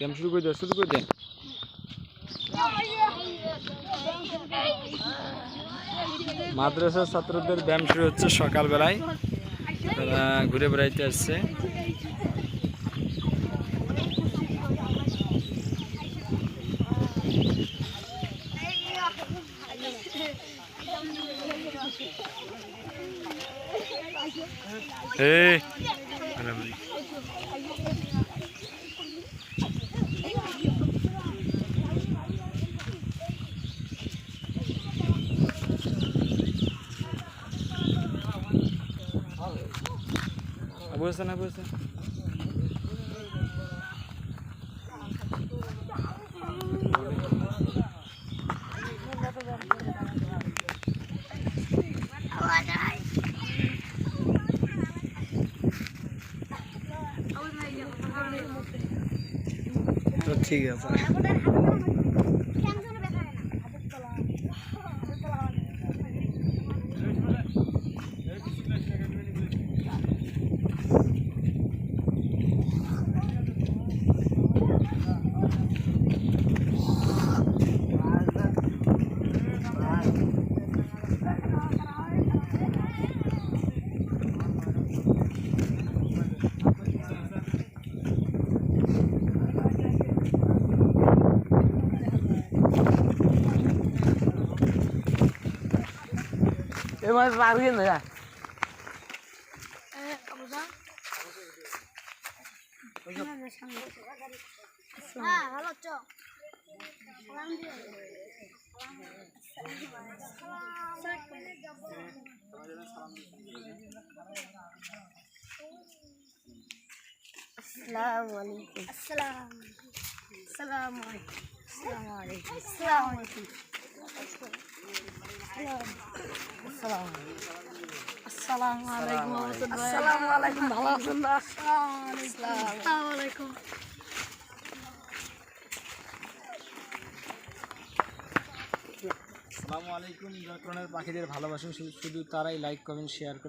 ব্যায়াম শুরু করে দেন শুরু করে দেন। মাদ্রাসার ছাত্রদের ব্যায়াম শুরু হচ্ছে সকালবেলায়। তারা ঘুরে বেড়াইতে আসছে। এই বুঝছে না বুঝছে তো ঠিক আছে। এবার পারবেন না হ্যাঁ ভালো চ আসসালামু আলাইকুম আসসালাম আসসালামু আলাইকুম আসসালামু আলাইকুম আসসালামু আলাইকুম আসসালামু আলাইকুম। আসসালামু আলাইকুম ভালো আছেন না? আসসালামু আলাইকুম। আসসালামু আলাইকুম যা পাখিদের ভালোবাসুন শুধু শুধু তারাই লাইক কমেন্ট শেয়ার করে